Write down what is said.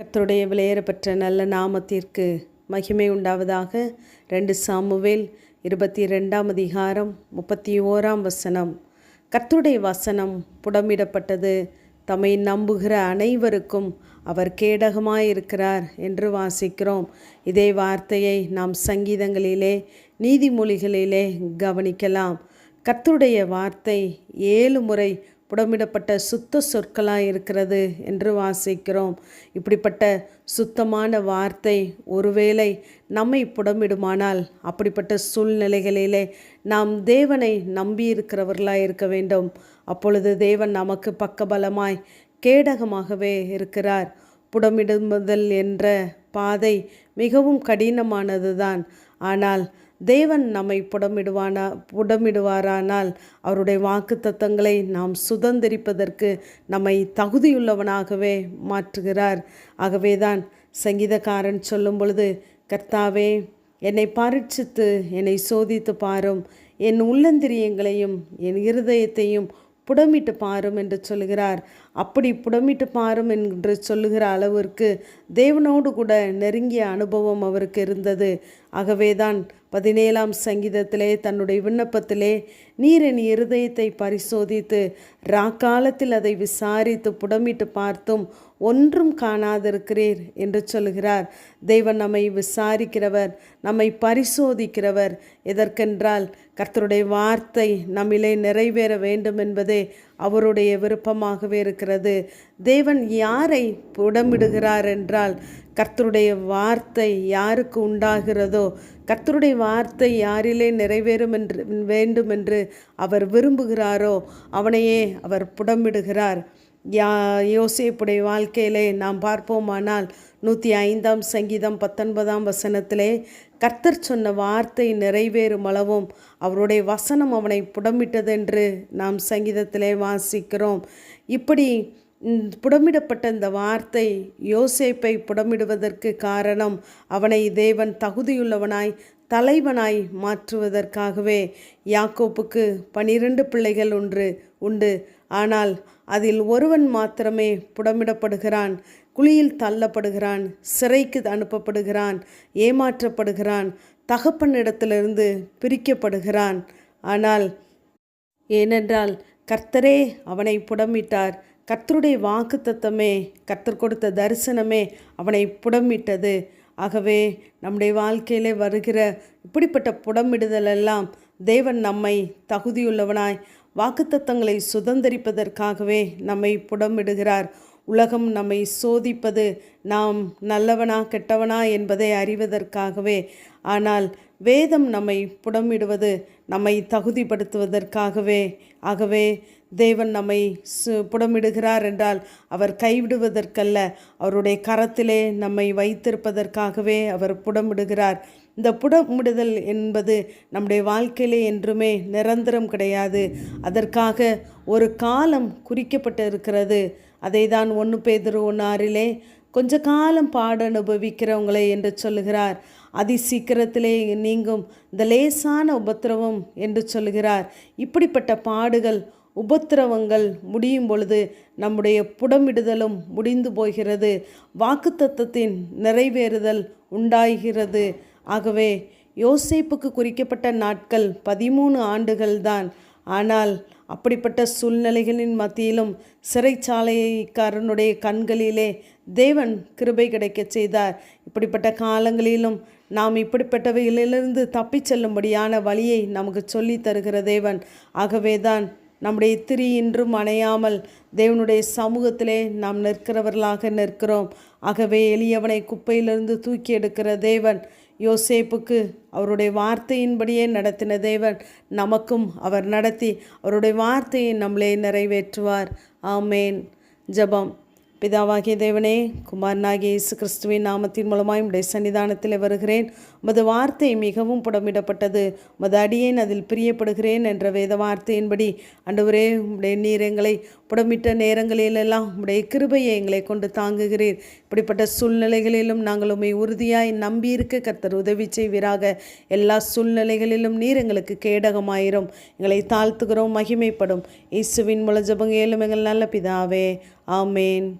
கத்தருடைய விலையேறப்பெற்ற நல்ல நாமத்திற்கு மகிமை உண்டாவதாக. ரெண்டு சாமுவேல் இருபத்தி ரெண்டாம் அதிகாரம் முப்பத்தி ஓராம் வசனம். கத்துடைய வசனம் புடமிடப்பட்டது. தம்மை நம்புகிற அனைவருக்கும் அவர் கேடகமாயிருக்கிறார் என்று வாசிக்கிறோம். இதே வார்த்தையை நாம் சங்கீதங்களிலே நீதிமொழிகளிலே கவனிக்கலாம். கத்துடைய வார்த்தை ஏழு முறை புடமிடப்பட்ட சுத்த சொற்களாக இருக்கிறது என்று வாசிக்கிறோம். இப்படிப்பட்ட சுத்தமான வார்த்தை ஒருவேளை நம்மை புடமிடுமானால் அப்படிப்பட்ட சூழ்நிலைகளிலே நாம் தேவனை நம்பியிருக்கிறவர்களாக இருக்க வேண்டும். அப்பொழுது தேவன் நமக்கு பக்கபலமாய் கேடகமாகவே இருக்கிறார். புடமிடுமுதல் என்ற பாதை மிகவும் கடினமானதுதான். ஆனால் தேவன் நம்மை புடமிடுவானா புடமிடுவாரானால் அவருடைய வாக்கு தத்தங்களை நாம் சுதந்திரிப்பதற்கு நம்மை தகுதியுள்ளவனாகவே மாற்றுகிறார். ஆகவேதான் சங்கீதக்காரன் சொல்லும் பொழுது கர்த்தாவே என்னை பரீட்சித்து என்னை சோதித்து பாரும். என் உள்ளந்திரியங்களையும் என் இருதயத்தையும் புடமிட்டு பாரும் என்று சொல்கிறார். அப்படி புடமிட்டு பாரும் என்று சொல்லுகிற அளவிற்கு தேவனோடு கூட நெருங்கிய அனுபவம் அவருக்கு இருந்தது. ஆகவேதான் பதினேழாம் சங்கீதத்திலே தன்னுடைய விண்ணப்பத்திலே நீர் என் இருதயத்தை பரிசோதித்து ராக்காலத்தில் அதை விசாரித்து புடமிட்டு பார்த்தும் ஒன்றும் காணாதிருக்கிறீர் என்று சொல்கிறார். தெய்வன் நம்மை விசாரிக்கிறவர் நம்மை பரிசோதிக்கிறவர். எதற்கென்றால் கர்த்தருடைய வார்த்தை நம்மிலே நிறைவேற வேண்டும் என்பதே அவருடைய விருப்பமாகவே இருக்கிறது. தேவன் யாரை புடமிடுகிறார் என்றால் கர்த்தருடைய வார்த்தை யாருக்கு உண்டாகிறதோ கர்த்தருடைய வார்த்தை யாரிலே நிறைவேறும் என்று வேண்டும் என்று அவர் விரும்புகிறாரோ அவனையே அவர் புடமிடுகிறார். யா யோசேப்புடைய வாழ்க்கையிலே நாம் பார்ப்போமானால் நூற்றி ஐந்தாம் சங்கீதம் பத்தொன்பதாம் வசனத்திலே கர்த்தர் சொன்ன வார்த்தை நிறைவேறும் அளவும் அவருடைய வசனம் அவனை புடமிட்டதென்று நாம் சங்கீதத்திலே வாசிக்கிறோம். இப்படி புடமிடப்பட்ட இந்த வார்த்தை யோசேப்பை புடமிடுவதற்கு காரணம் அவனை தேவன் தகுதியுள்ளவனாய் தலைவனாய் மாற்றுவதற்காகவே. யாக்கோப்புக்கு பனிரெண்டு பிள்ளைகள் ஒன்று உண்டு. ஆனால் அதில் ஒருவன் மாத்திரமே புடமிடப்படுகிறான் குழியில் தள்ளப்படுகிறான் சிறைக்கு அனுப்பப்படுகிறான் ஏமாற்றப்படுகிறான் தகப்பனிடத்திலிருந்து பிரிக்கப்படுகிறான். ஆனால் ஏனென்றால் கர்த்தரே அவனை புடமிட்டார். கர்த்தருடைய வாக்கு தத்தமே கர்த்தர் கொடுத்த தரிசனமே அவனை புடமிட்டது. ஆகவே நம்முடைய வாழ்க்கையிலே வருகிற இப்படிப்பட்ட புடமிடுதலெல்லாம் தேவன் நம்மை தகுதியுள்ளவனாய் வாக்குத்தத்தங்களை சுதந்திரிப்பதற்காகவே நம்மை புடமிடுகிறார். உலகம் நம்மை சோதிப்பது நாம் நல்லவனா கெட்டவனா என்பதை அறிவதற்காகவே. ஆனால் வேதம் நம்மை புடமிடுவது நம்மை தகுதிப்படுத்துவதற்காகவே. ஆகவே தேவன் நம்மை சு புடமிடுகிறார் என்றால் அவர் கைவிடுவதற்கல்ல. அவருடைய கரத்திலே நம்மை வைத்திருப்பதற்காகவே அவர் புடமிடுகிறார். இந்த புடமிடுதல் என்பது நம்முடைய வாழ்க்கையிலே என்றுமே நிரந்தரம் கிடையாது. அதற்காக ஒரு காலம் குறிக்கப்பட்டு இருக்கிறது அதை தான் ஒன்று பேதரு ஒன்னாரிலே கொஞ்ச காலம் பாட அனுபவிக்கிறவங்களே என்று சொல்லுகிறார். அதி சீக்கிரத்திலே நீங்கும் இந்த லேசான உபத்திரவம் என்று சொல்லுகிறார். இப்படிப்பட்ட பாடுகள் உபத்திரவங்கள் முடியும் பொழுது நம்முடைய புடமிடுதலும் முடிந்து போகிறது. வாக்குத்தத்தத்தின் நிறைவேறுதல் உண்டாகிறது. ஆகவே யோசேப்புக்கு குறிக்கப்பட்ட நாட்கள் பதிமூணு ஆண்டுகள்தான். ஆனால் அப்படிப்பட்ட சூழ்நிலைகளின் மத்தியிலும் சிறைச்சாலைக்காரனுடைய கண்களிலே தேவன் கிருபை கிடைக்கச் செய்தார். இப்படிப்பட்ட காலங்களிலும் நாம் இப்படிப்பட்டவைகளிலிருந்து தப்பிச் செல்லும்படியான வழியை நமக்கு சொல்லி தருகிற தேவன். ஆகவேதான் நம்முடைய திரி இன்றும் அணையாமல் தேவனுடைய சமூகத்திலே நாம் நிற்கிறவர்களாக நிற்கிறோம். ஆகவே எளியவனை குப்பையிலிருந்து தூக்கி எடுக்கிற தேவன் யோசேப்புக்கு அவருடைய வார்த்தையின்படியே நடத்தின தேவன் நமக்கும் அவர் நடத்தி அவருடைய வார்த்தையை நம்மளே நிறைவேற்றுவார். ஆமேன். ஜபம். பிதாவாகிய தேவனே குமாரனாகிய இயேசு கிறிஸ்துவின் நாமத்தின் மூலமாய் உடைய சன்னிதானத்தில் வருகிறேன். உமது வார்த்தை மிகவும் புடமிடப்பட்டது. உமது அடியேன் அதில் பிரியப்படுகிறேன் என்ற வேத வார்த்தையின்படி அண்டவரே உடைய நீர் எங்களை புடமிட்ட நேரங்களிலெல்லாம் உடைய கிருபையை எங்களை கொண்டு தாங்குகிறீர். இப்படிப்பட்ட சூழ்நிலைகளிலும் நாங்கள் உண்மை உறுதியாய் நம்பியிருக்க கர்த்தர் உதவி செய்வீராக. எல்லா சூழ்நிலைகளிலும் நீர் எங்களுக்கு கேடகமாயிரும். எங்களை தாழ்த்துகிறோம் மகிமைப்படும். இயேசுவின் மூல ஜபங்க ஏழும் எங்கள் நல்ல பிதாவே. ஆமேன்.